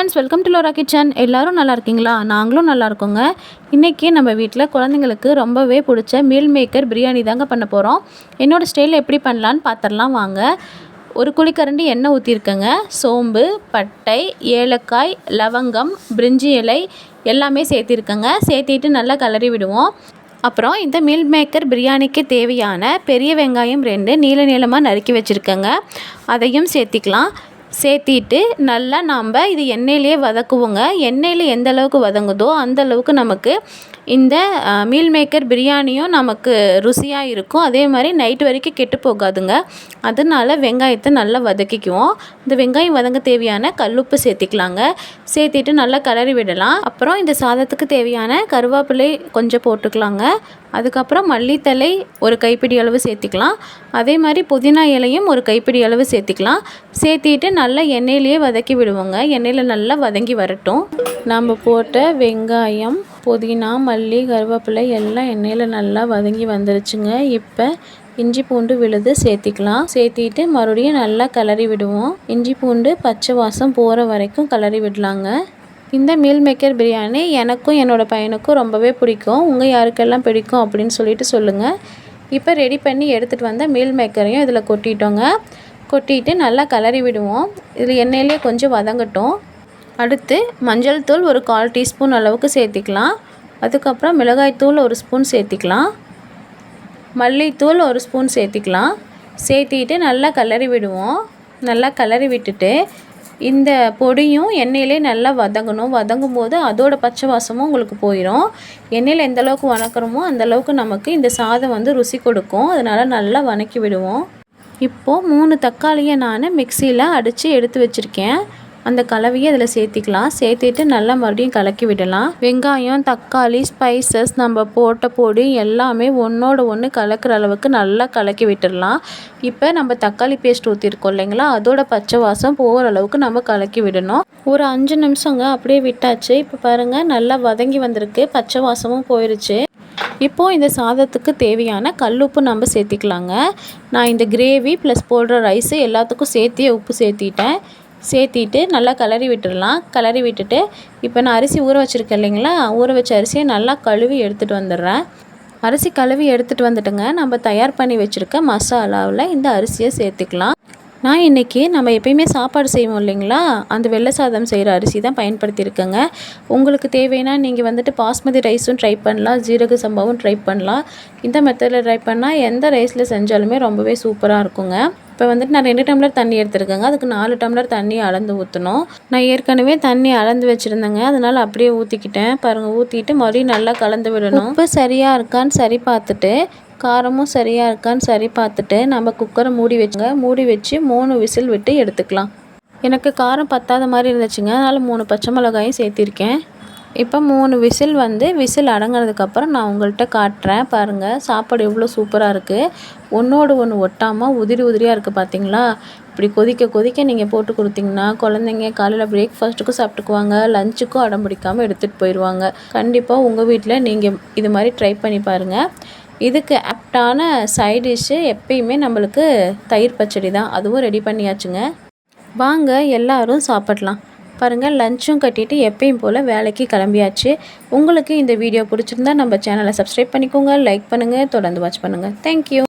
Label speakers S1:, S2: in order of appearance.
S1: Friends welcome to Lora kitchen எல்லோரும் நல்லா இருக்கீங்களா? நாங்களும் நல்லா இருக்கோங்க. இன்றைக்கி நம்ம வீட்டில் குழந்தைங்களுக்கு ரொம்பவே பிடிச்ச மீல் மேக்கர் பிரியாணி தாங்க பண்ண போகிறோம் என்னோடய ஸ்டைலில் எப்படி பண்ணலான்னு பார்த்துடலாம் வாங்க. ஒரு குழிக்கரண்டி எண்ணெய் ஊற்றிருக்கேங்க சோம்பு பட்டை ஏலக்காய் லவங்கம் பிரிஞ்சி இலை எல்லாமே சேர்த்திருக்கேங்க. சேர்த்திட்டு நல்லா கலரி விடுவோம். அப்புறம் இந்த மீல் மேக்கர் பிரியாணிக்கு தேவையான பெரிய வெங்காயம் ரெண்டு நீள நீளமாக நறுக்கி வச்சுருக்கேங்க. அதையும் சேர்த்திக்கலாம். சேர்த்திட்டு நல்லா நாம் இது எண்ணெயிலே வதக்குவோங்க. எண்ணெயில் எந்த அளவுக்கு வதங்குதோ அந்த அளவுக்கு நமக்கு இந்த மீல் மேக்கர் பிரியாணியும் நமக்கு ருசியாக இருக்கும். அதே மாதிரி நைட்டு வரைக்கும் கெட்டு போகாதுங்க. அதனால வெங்காயத்தை நல்லா வதக்கிக்குவோம். இந்த வெங்காயம் வதங்க தேவையான கல்லுப்பு சேர்த்திக்கலாங்க. சேர்த்திட்டு நல்லா கலரி விடலாம். அப்புறம் இந்த சாதத்துக்கு தேவையான கருவேப்பிலை கொஞ்சம் போட்டுக்கலாங்க. அதுக்கப்புறம் மல்லித்தலை ஒரு கைப்பிடி அளவு சேர்த்திக்கலாம். அதே மாதிரி புதினா இலையும் ஒரு கைப்பிடி அளவு சேர்த்திக்கலாம். சேர்த்திட்டு நல்லா எண்ணெயிலேயே வதக்கி விடுவோங்க. எண்ணெயில் நல்லா வதங்கி வரட்டும். நம்ம போட்ட வெங்காயம் புதினா மல்லி கருவேப்பிலை எல்லாம் எண்ணெயில் நல்லா வதங்கி வந்துருச்சுங்க. இப்போ இஞ்சி பூண்டு விழுது சேர்த்திக்கலாம். சேர்த்திட்டு மறுபடியும் நல்லா கிளறி விடுவோம். இஞ்சி பூண்டு பச்சை வாசம் போகிற வரைக்கும் கிளறி விடலாங்க. இந்த மீல் மேக்கர் பிரியாணி எனக்கும் என்னோடய பையனுக்கும் ரொம்பவே பிடிக்கும். உங்கள் யாருக்கெல்லாம் பிடிக்கும் அப்படின்னு சொல்லிட்டு சொல்லுங்கள் இப்போ ரெடி பண்ணி எடுத்துகிட்டு வந்த மீல் மேக்கரையும் இதில் கொட்டிட்டோங்க. கொட்டிட்டு நல்லா கிளறி விடுவோம். இதில் எண்ணெயிலே கொஞ்சம் வதங்கட்டும். அடுத்து மஞ்சள் தூள் ஒரு கால் டீஸ்பூன் அளவுக்கு சேர்த்திக்கலாம். அதுக்கப்புறம் மிளகாய்த்தூள் ஒரு ஸ்பூன் சேர்த்திக்கலாம். மல்லித்தூள் ஒரு ஸ்பூன் சேர்த்திக்கலாம். சேர்த்திட்டு நல்லா கிளறி விடுவோம். நல்லா கலரி விட்டுட்டு இந்த பொடியும் எண்ணெயிலே நல்லா வதங்கணும். வதங்கும் போது அதோட பச்சை வாசமும் உங்களுக்கு போயிடும் எண்ணெயில் எந்த அளவுக்கு வணக்கிறோமோ அந்தளவுக்கு நமக்கு இந்த சாதம் வந்து ருசி கொடுக்கும். அதனால் நல்லா வணக்கி விடுவோம். இப்போது மூணு தக்காளியை நான் மிக்சியில் அடித்து எடுத்து வச்சுருக்கேன். அந்த கலவையை அதில் சேர்த்திக்கலாம். சேர்த்துட்டு நல்லா மறுபடியும் கலக்கி விடலாம். வெங்காயம் தக்காளி ஸ்பைசஸ் நம்ம போட்ட பொடி எல்லாமே ஒன்றோட ஒன்று கலக்கிற அளவுக்கு நல்லா கலக்கி விட்டுடலாம். இப்போ நம்ம தக்காளி பேஸ்ட் ஊற்றிருக்கோம் இல்லைங்களா? அதோட பச்சை வாசம் போகிற அளவுக்கு நம்ம கலக்கி விடணும். ஒரு அஞ்சு நிமிஷங்க அப்படியே விட்டாச்சு. இப்போ பாருங்கள் நல்லா வதங்கி வந்திருக்கு. பச்சை வாசமும் போயிடுச்சு இப்போது இந்த சாதத்துக்கு தேவையான கல்லுப்பு நம்ம சேர்த்திக்கலாங்க. நான் இந்த கிரேவி ப்ளஸ் போடுற ரைஸு எல்லாத்துக்கும் சேர்த்தியே உப்பு சேர்த்திட்டேன். சேர்த்திட்டு நல்லா கிளறி விட்டுடலாம். கிளறி விட்டுட்டு இப்போ நான் அரிசி ஊற வச்சுருக்கேன் இல்லைங்களா? ஊற வச்ச அரிசியை நல்லா கழுவி எடுத்துகிட்டு வந்துடுறேன். அரிசி கழுவி எடுத்துகிட்டு வந்துட்டுங்க நம்ம தயார் பண்ணி வச்சுருக்க மசாலாவில் இந்த அரிசியை சேர்த்துக்கலாம். நான் இன்றைக்கி நம்ம எப்பயுமே சாப்பாடு செய்வோம் இல்லைங்களா? அந்த வெள்ளை சாதம் செய்கிற அரிசி தான் பயன்படுத்தியிருக்கேங்க. உங்களுக்கு தேவைன்னா நீங்கள் வந்துட்டு பாஸ்மதி ரைஸும் ட்ரை பண்ணலாம் ஜீரக சம்பாவும் ட்ரை பண்ணலாம். இந்த மெத்தடில் ட்ரை பண்ணால் எந்த ரைஸில் செஞ்சாலுமே ரொம்பவே சூப்பராக இருக்குங்க. இப்போ வந்துட்டு நான் ரெண்டு டம்ளர் தண்ணி எடுத்துருக்கேங்க. அதுக்கு நாலு டம்ளர் தண்ணி அளந்து ஊற்றணும் நான் ஏற்கனவே தண்ணி அளந்து வச்சுருந்தேங்க. அதனால் அப்படியே ஊற்றிக்கிட்டேன் பாருங்கள் ஊற்றிட்டு மறுபடியும் நல்லா கலந்து விடணும். உப்பு சரியாக இருக்கான்னு சரி பார்த்துட்டு காரமும் சரியாக இருக்கான்னு சரி பார்த்துட்டு நம்ம குக்கரை மூடி வச்சுங்க. மூடி வச்சு மூணு விசில் விட்டு எடுத்துக்கலாம். எனக்கு காரம் பத்தாத மாதிரி இருந்துச்சுங்க. அதனால் மூணு பச்சை மிளகாயும் சேர்த்திருக்கேன். இப்போ மூணு விசில் வந்து விசில் அடங்கினதுக்கப்புறம் நான் உங்கள்கிட்ட காட்டுறேன். பாருங்கள் சாப்பாடு எவ்வளோ சூப்பராக இருக்குது ஒன்றோடு ஒன்று ஒட்டாமல் உதிரி உதிரியாக இருக்குது பார்த்தீங்களா இப்படி கொதிக்க கொதிக்க நீங்கள் போட்டு கொடுத்தீங்கன்னா குழந்தைங்க காலையில் பிரேக்ஃபாஸ்ட்டுக்கும் சாப்பிட்டுக்குவாங்க. லஞ்சுக்கும் அடம் பிடிக்காமல் எடுத்துகிட்டு போயிடுவாங்க கண்டிப்பாக உங்கள் வீட்டில் நீங்கள் இது மாதிரி ட்ரை பண்ணி பாருங்கள் இதுக்கு ஆப்டான சைட் டிஷ்ஷு எப்பயுமே நம்மளுக்கு தயிர் பச்சடி தான். அதுவும் ரெடி பண்ணியாச்சுங்க. வாங்க எல்லோரும் சாப்பிட்லாம். பாருங்கள் லஞ்சும் கட்டிட்டு எப்பயும் போல் வேலைக்கு கிளம்பியாச்சு. உங்களுக்கு இந்த வீடியோ பிடிச்சிருந்தா நம்ம சேனலை சப்ஸ்கிரைப் பண்ணிக்கோங்க லைக் பண்ணுங்கள் தொடர்ந்து வாட்ச் பண்ணுங்கள் தேங்க்யூ